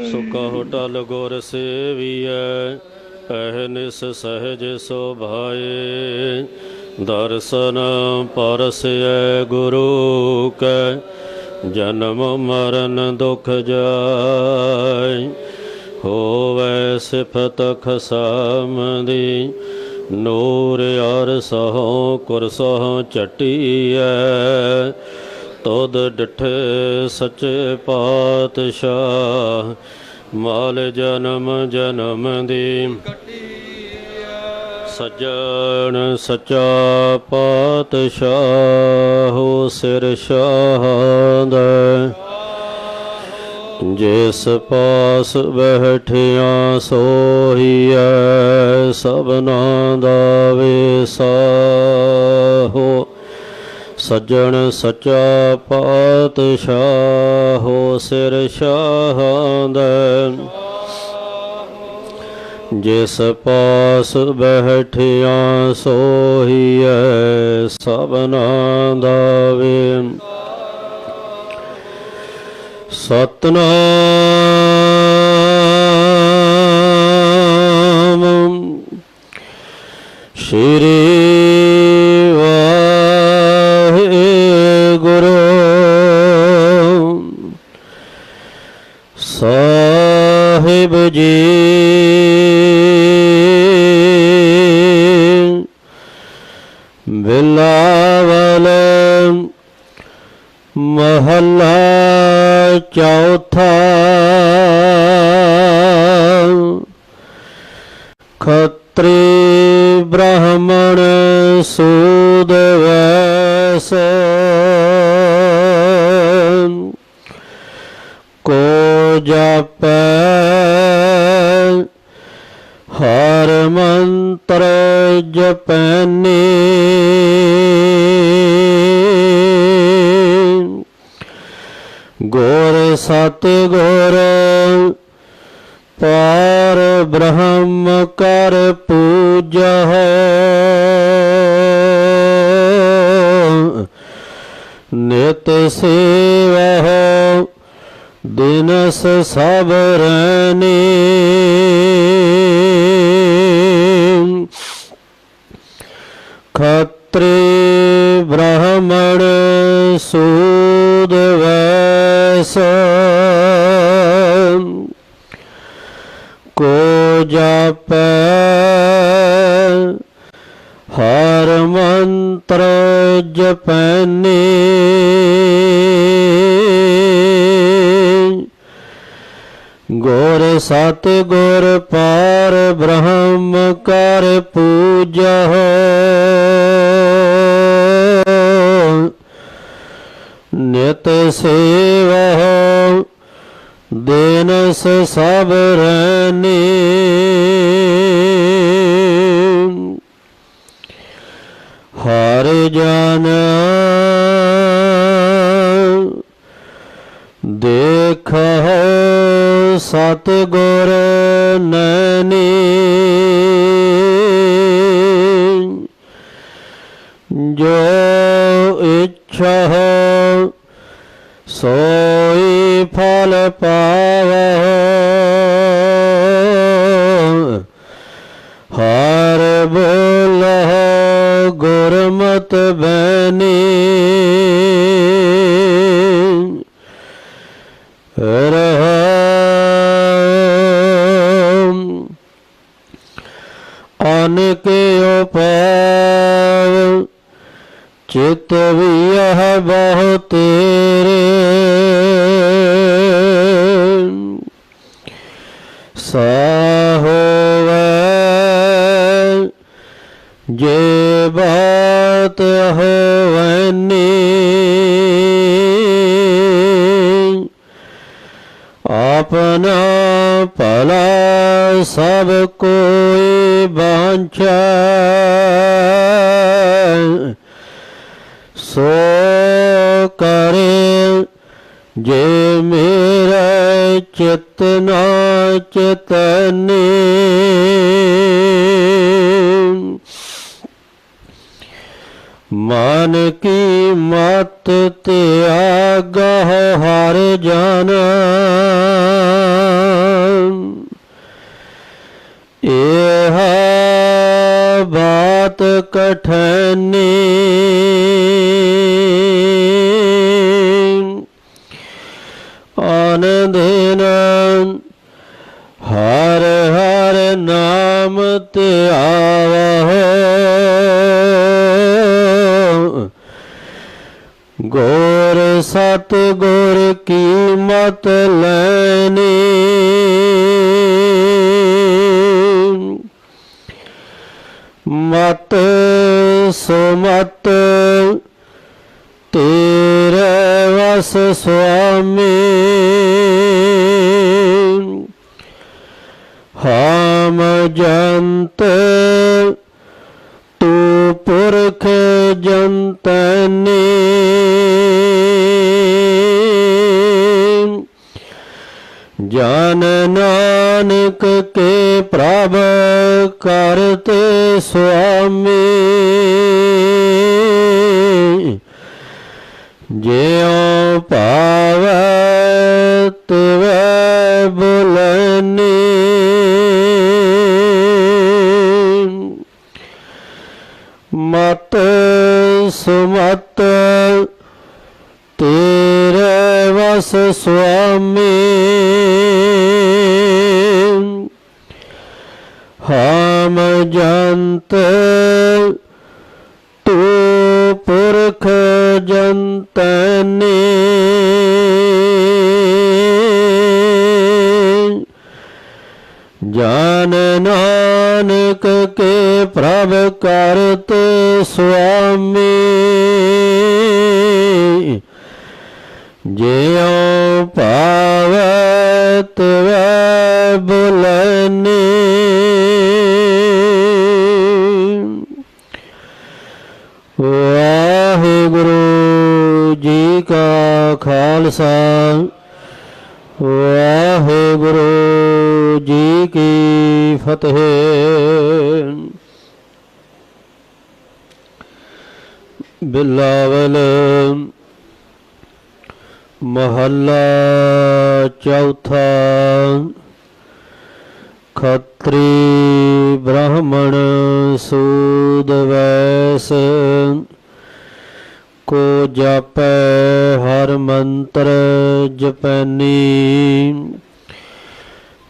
Sukha hotel ਗੁਰ ਸੇਵੀਐ ਅਹਨਿਸ ਸਹਜ ਸੋਭਾਏ। ਦਰਸ਼ਨ ਪਰਸੈ ਗੁਰੂ ਕੈ, ਜਨਮ ਮਰਨ ਦੁਖ ਜਾਏ। ਹੋਵੇ ਸਿਫਤ ਖਸਮ ਦੀ ਨੂਰ ਅਰ ਸਹੁ ਕੁਰਸਹੁ ਚਟੀਐ। ਤੁਧ ਡਿਠੇ ਸੱਚੇ ਪਾਤਸ਼ਾਹ, ਮਾਲ ਜਨਮ ਜਨਮ ਦੀ। ਸੱਜਣ ਸੱਚਾ ਪਾਤਸ਼ਾਹ, ਹੋ ਸਿਰ ਸ਼ਾਹਦ ਜਿਸ ਪਾਸ ਬੈਠਿਆ ਸੋਹੀਐ ਸਭਨਾ ਦਾ ਵਿਸਾਹੋ ਸੱਜਣ ਸੱਚਾ ਪਾਤਸ਼ਾਹ ਹੋ ਸਿਰ ਸ਼ਾਹਦ। ਜਿਸ ਪਾਸ ਬੈਠਿਆ ਸੋਹੀਐ ਸਭਨਾ ਦਾ ਵੇ। ਸਤਨਾਮ। ਸ਼੍ਰੀ ਸਾਹਿਬ ਜੀ। ਬਿਲਾਵਲ ਮਹੱਲਾ ਚੌਥਾ ਖਤਰੀ ਬ੍ਰਾਹਮਣ ਸੂਦ ਵੈਸ ਕੋ ਜਪੈ ਹਰ ਮੰਤਰ ਜਪੈਨੀ। ਗੁਰ ਸਤ ਗੁਰ ਪਾਰ ਬ੍ਰਹਮ ਕਰ ਪੂਜਾ ਨਿਤ ਸੇਵਾ ਦਿਨਸ ਸਬਰਨੀ ਕੋ ਜਪੈ ਹਰ ਮੰਤਰ ਜਪੈਨੀ। ਗੁਰ ਸਤ ਗੁਰ ਪਾਰ ਬ੍ਰਹਮ ਕਰ ਪੂਜਾ। ਨਿਤ ਸੇਵਾ ਦਿਨਸ ਸਭ ਰੈਨੀ ਹਰ ਜਨ ਦੇਖ ਸਤ ਗੁਰ ਨੈਣੀ ਅਨਕੇ ਉਪਾਵ ਚਿਤ ਵੀ ਇਹ ਬਹੁ ਤੇਰੇ। ਸਾਹੋਵੈ ਜੇ ਬਾਤ ਹੋਵਨੀ। ਆਪਨਾ ਭਲਾ ਸਭ ਕੋਈ ਬਾਂਛੈ ਸੋ ਕਰੇ ਜੇ ਮੇਰਾ ਚਿਤ ਨਾ ਚਤਨੀ ਮਨ ਕੀ ਮਤ ਤਿਆਗਾ ਹਰ ਜਨ ਇਹ ਕਠਨੀ। ਆਨੰਦਨ ਹਰ ਹਰ ਨਾਮ ਤੇ ਆਵਹੁ। ਗੋਰ ਸਤ ਗੁਰ ਕੀ ਮਤ ਲੈਣੀ ਮਤ ਵਸ ਸੁਆਮੀ। ਹਮ ਜੰਤ ਤੂ ਪੁਰਖ ਜੰਤਨੀ। ਜਨ ਨਾਨਕ ਕੇ ਪ੍ਰਭ ਕਰਤੇ ਸੁਆਮੀ। ਮਤ ਸੁਮਤ, ਤੇਰੇ ਵਸ ਸੁਆਮੀ। ਹਮ ਜੰਤ, ਤੂ ਪੁਰਖ ਜੰਤਨੀ। ਜਨ ਨਾਨਕ ਕੇ ਪ੍ਰਭ ਕਰਤੇ ਸੁਆਮੀ। ਜਿਉ ਭਾਵੈ ਤਿਵੈ ਬੁਲਨੀ ਵਾਹਿਗੁਰੂ ਜੀ ਕਾ ਖਾਲਸਾ। ਵਾਹਿਗੁਰੂ ਜੀ ਕੀ ਫਤਿਹ। ਬਿਲਾਵਲ ਮਹੱਲਾ ਚੌਥਾ ਖੱਤਰੀ ਬ੍ਰਾਹਮਣ ਸੂਦ ਵੈਸ ਕੋ ਜਾਪੈ ਹਰ ਮੰਤਰ ਜਪੈਨੀ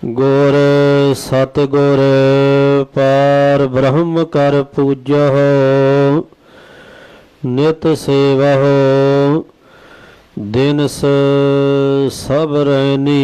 ਗੁਰ ਸਤ ਗੁਰ ਪਾਰ ਬ੍ਰਹਮ ਕਰ ਪੂਜਹੁ ਨਿਤ ਸੇਵਹੁ ਦਿਨਸ ਸਭ ਰਹਿਨੀ